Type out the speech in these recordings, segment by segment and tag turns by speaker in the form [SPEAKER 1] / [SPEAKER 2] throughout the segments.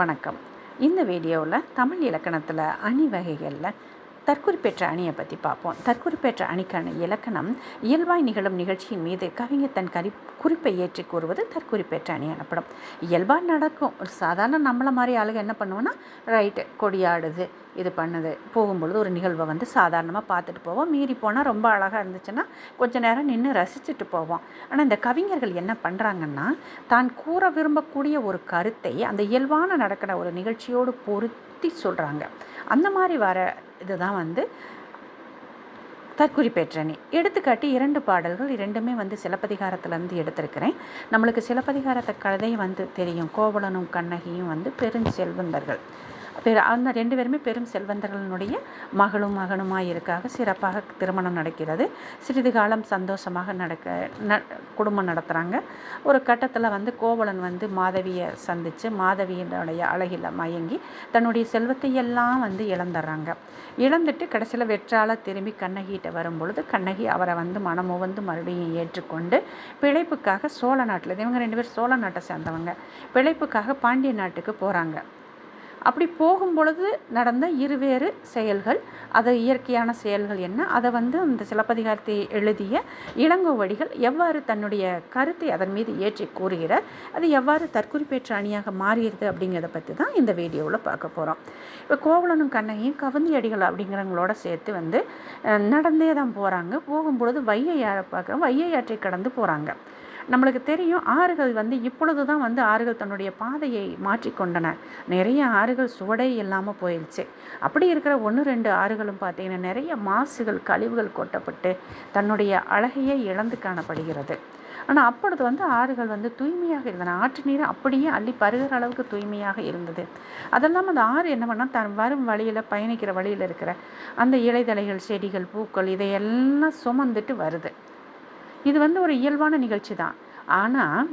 [SPEAKER 1] வணக்கம். இந்த வீடியோவில் தமிழ் இலக்கணத்தில் அணி வகைகளில் தற்குறிப்பேற்ற அணியை பற்றி பார்ப்போம். தற்குறிப்பேற்ற அணிக்கான இலக்கணம் இயல்பாய் நிகழும் நிகழ்ச்சியின் மீது கவிஞர் தன் கரி குறிப்பை ஏற்றி கூறுவது தற்குறிப்பேற்ற அணி எனப்படும். இயல்பாக நடக்கும் ஒரு சாதாரண நம்மளை மாதிரி ஆளுங்க என்ன பண்ணுவோன்னா ரைட்டு கொடியாடுது இது பண்ணுது. போகும்பொழுது ஒரு நிகழ்வை வந்து சாதாரணமாக பார்த்துட்டு போவோம். மீறி போனால் ரொம்ப அழகாக இருந்துச்சுன்னா கொஞ்ச நேரம் நின்று ரசிச்சுட்டு போவோம். ஆனால் இந்த கவிஞர்கள் என்ன பண்ணுறாங்கன்னா தான் கூற விரும்பக்கூடிய ஒரு கருத்தை அந்த இயல்பான நடக்கிற ஒரு நிகழ்ச்சியோடு பொருத்தி சுற்றி சொல்கிறாங்க அந்த மாதிரி வர இதுதான் வந்து தற்குறிப்பேற்றணி எடுத்துக்காட்டி இரண்டு பாடல்கள் இரண்டுமே வந்து சிலப்பதிகாரத்துலேருந்து எடுத்திருக்கிறேன். நம்மளுக்கு சிலப்பதிகாரத்தை கதை வந்து தெரியும். கோவலனும் கண்ணகியும் வந்து பெருஞ்செல்வந்தர்கள் அந்த ரெண்டு பேருமே பெரும் செல்வந்தர்களுடைய மகளும் மகனுமாக இருக்காக சிறப்பாக திருமணம் நடக்கிறது. சிறிது காலம் சந்தோஷமாக நடக்க ந குடும்பம் நடத்துகிறாங்க ஒரு கட்டத்தில் வந்து கோவலன் வந்து மாதவியை சந்தித்து மாதவியினுடைய அழகில் மயங்கி தன்னுடைய செல்வத்தை எல்லாம் வந்து இழந்துடுறாங்க இழந்துட்டு கடைசியில் வெற்றால திரும்பி கண்ணகிட்ட வரும்பொழுது கண்ணகி அவரை வந்து மனமுவந்து மறுபடியும் ஏற்றுக்கொண்டு பிழைப்புக்காக சோழ நாட்டில் இவங்க ரெண்டு பேரும் சோழ நாட்டை சேர்ந்தவங்க. பிழைப்புக்காக பாண்டிய நாட்டுக்கு போகிறாங்க அப்படி போகும் பொழுது நடந்த இருவேறு செயல்கள் அது இயற்கையான செயல்கள் என்ன அதை வந்து அந்த சிலப்பதிகாரத்தை எழுதிய இளங்கோவடிகள் எவ்வாறு தன்னுடைய கருத்தை அதன் மீது ஏற்றி கூறுகிறார் அது எவ்வாறு தற்குறிப்பேற்ற அணியாக மாறிடுது அப்படிங்கிறத பற்றி தான் இந்த வீடியோவில் பார்க்க போகிறோம் இப்போ கோவலனும் கண்ணையும் கவந்தி அடிகள் அப்படிங்கிறவங்களோட சேர்த்து வந்து நடந்தே தான் போகிறாங்க போகும்பொழுது வையை பார்க்குறோம். வையை ஆற்றை கடந்து போகிறாங்க நம்மளுக்கு தெரியும் ஆறுகள் வந்து இப்பொழுது தான் வந்து ஆறுகள் தன்னுடைய பாதையை மாற்றிக்கொண்டன. நிறைய ஆறுகள் சுவடே இல்லாமல் போயிடுச்சு அப்படி இருக்கிற ஒன்று ரெண்டு ஆறுகளும் பார்த்திங்கன்னா நிறைய மாசுகள் கழிவுகள் கொட்டப்பட்டு தன்னுடைய அழகையே இழந்து காணப்படுகிறது. ஆனால் அப்பொழுது வந்து ஆறுகள் வந்து தூய்மையாக இருந்தன. ஆற்று நீர் அப்படியே அள்ளி பருகிற அளவுக்கு தூய்மையாக இருந்தது. அதெல்லாம் அந்த ஆறு என்ன பண்ணால் தன் வரும் வழியில் பயணிக்கிற வழியில் இருக்கிற அந்த இலைதலைகள் செடிகள் பூக்கள் இதையெல்லாம் சுமந்துட்டு வருது. இது வந்து ஒரு இயல்பான நிகழ்ச்சி தான் ஆனால்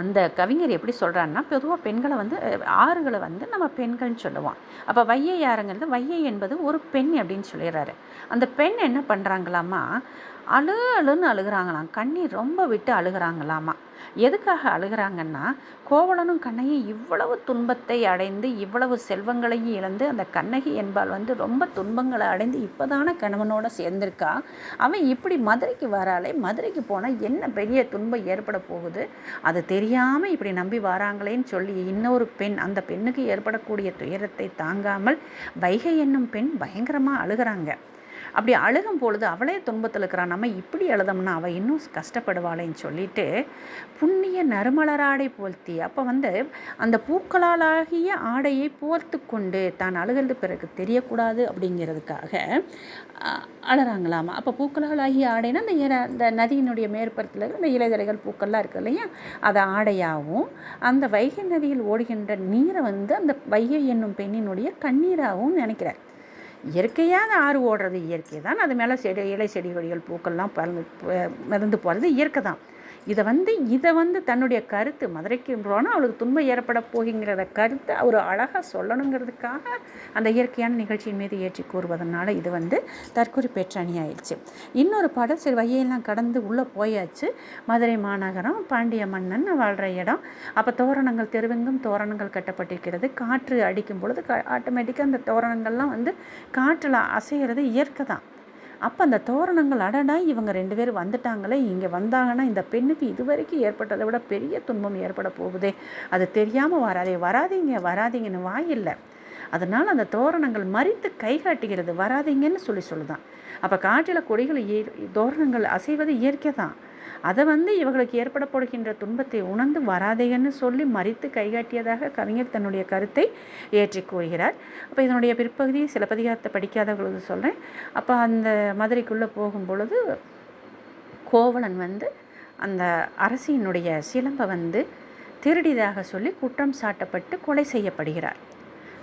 [SPEAKER 1] அந்த கவிஞர் எப்படி சொல்கிறாருன்னா பொதுவாக பெண்களை வந்து ஆறுகளை வந்து நம்ம பெண்கள்னு சொல்லுவோம். அப்போ வையை யாருங்கிறது வையை என்பது ஒரு பெண் அப்படின்னு சொல்லிடுறாரு. அந்த பெண் என்ன பண்ணுறாங்களாமா அழு அழுன்னு அழுகிறாங்களாம். கண்ணீர் ரொம்ப விட்டு அழுகிறாங்களாமா. எதுக்காக அழுகிறாங்கன்னா கோவலனும் கண்ணகி இவ்வளவு துன்பத்தை அடைந்து இவ்வளவு செல்வங்களையும் இழந்து அந்த கண்ணகி என்பால் வந்து ரொம்ப துன்பங்களை அடைந்து இப்போதான கணவனோட சேர்ந்திருக்கா? அவன் இப்படி மதுரைக்கு வராலே மதுரைக்கு போனால் என்ன பெரிய துன்பம் ஏற்பட போகுது? அது தெரியாமல் இப்படி நம்பி வராங்களேன்னு சொல்லி இன்னொரு பெண் அந்த பெண்ணுக்கு ஏற்படக்கூடிய துயரத்தை தாங்காமல் வைகை என்னும் பெண் பயங்கரமாக அழுகிறாங்க. அப்படி அழுகும் பொழுது அவளே துன்பத்தில் இருக்கிறான் நம்ம இப்படி எழுதம்னா அவள் இன்னும் கஷ்டப்படுவாளேன்னு சொல்லிட்டு புண்ணிய நறுமலராடை போர்த்தி. அப்போ வந்து அந்த பூக்களாலாகிய ஆடையை போர்த்து கொண்டு தான் அழுகிறது பிறகு தெரியக்கூடாது அப்படிங்கிறதுக்காக அழறாங்களாமா. அப்போ பூக்களாலாகிய ஆடைனா அந்த அந்த நதியினுடைய மேற்பரத்தில் இருக்கிற இந்த இலைதலைகள் பூக்கள்லாம் இருக்குது இல்லையா? அதை ஆடையாகவும் அந்த வைகை நதியில் ஓடுகின்ற நீரை வந்து அந்த வைகை என்னும் பெண்ணினுடைய கண்ணீராகவும் நினைக்கிறார். இயற்கையாக ஆறு ஓடுறது இயற்கை தான். அது மேலே செடி இலை செடி கொடிகள் பூக்கள்லாம் பறந்து மிதந்து போகிறது இயற்கை தான். இதை வந்து இதை வந்து தன்னுடைய கருத்து மதுரைக்கு போனால் அவளுக்கு துன்பம் ஏற்பட போகிங்கிறத கருத்தை அவர் அழகாக சொல்லணுங்கிறதுக்காக அந்த இயற்கையான நிகழ்ச்சியின் மீது ஏற்றி கூறுவதனால இது வந்து தற்கொலை பெற்ற ஆயிடுச்சு இன்னொரு பாடல் சரி வையெல்லாம் கடந்து உள்ளே போயாச்சு. மதுரை மாநகரம் பாண்டிய மன்னன் வாழ்கிற இடம். அப்போ தோரணங்கள் தெருவெங்கும் தோரணங்கள் கட்டப்பட்டிருக்கிறது. காற்று அடிக்கும் பொழுது ஆட்டோமேட்டிக்காக அந்த தோரணங்கள்லாம் வந்து காற்றில் அசைகிறது இயற்கை தான். அப்போ அந்த தோரணங்கள் அடடா இவங்க ரெண்டு பேரும் வந்துட்டாங்களே இங்கே வந்தாங்கன்னா இந்த பெண்ணுக்கு இது வரைக்கும் ஏற்பட்டதை விட பெரிய துன்பம் ஏற்பட போகுதே. அது தெரியாமல் வராதே வராதிங்க வராதிங்கன்னு வாயில்லை அதனால் அந்த தோரணங்கள் மறித்து கை காட்டுகிறது வராதிங்கன்னு சொல்லி சொல்லுதான். அப்போ காற்றில் கொடிகள் தோரணங்கள் அசைவது இயற்கை தான். அதை வந்து இவர்களுக்கு ஏற்பட போடுகின்ற துன்பத்தை உணர்ந்து வராதேன்னு சொல்லி மறித்து கைகாட்டியதாக கவிஞர் தன்னுடைய கருத்தை ஏற்றி கூறுகிறார். அப்போ இதனுடைய பிற்பகுதி சிலப்பதிகாரத்தை படிக்காதவர்களுக்கு சொல்கிறேன் அப்போ அந்த மதுரைக்குள்ளே போகும் பொழுது கோவலன் வந்து அந்த அரசியினுடைய சிலம்பை வந்து திருடிதாக சொல்லி குற்றம் சாட்டப்பட்டு கொலை செய்யப்படுகிறார்.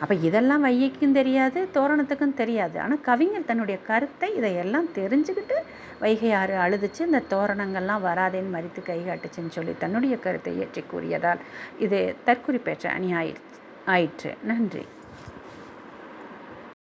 [SPEAKER 1] அப்போ இதெல்லாம் வையைக்கும் தெரியாது தோரணத்துக்கும் தெரியாது. ஆனால் கவிஞர் தன்னுடைய கருத்தை இதையெல்லாம் தெரிஞ்சுக்கிட்டு வைகை ஆறு அழுதுச்சு இந்த தோரணங்கள்லாம் வராதேன்னு மறித்து கை காட்டுச்சுன்னு சொல்லி தன்னுடைய கருத்தை ஏற்றி கூறியதால் இது தற்குறிப்பேற்ற அணி ஆயிடுச்சு ஆயிற்று. நன்றி.